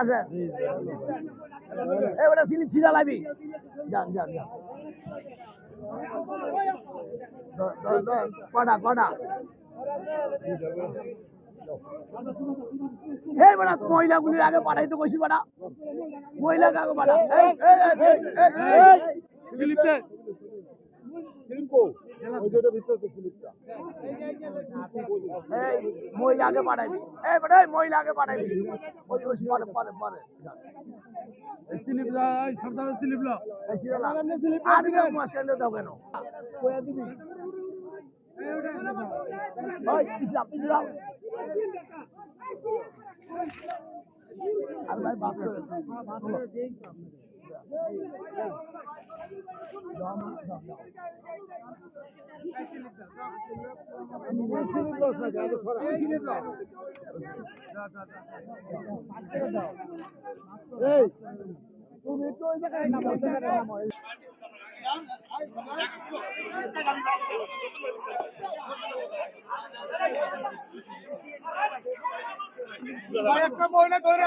আসেন ওটা স্লিপ ছিঁড়া লাগবি যান যান যান। কটা কটা মহিলাগুলির আগে পাঠাই তো কইছি বেটা। মহিলাকে আগে পাঠা। এই মহিলাকে পাঠাইবি এই বেটা এই মহিলাকে পাঠাইবি ওই ওই পরে পরে পরে। আর ভাই বাস করে। এই তুমি তো ওই জায়গায় নামো ওই জায়গায় একটা মহিলা ধরে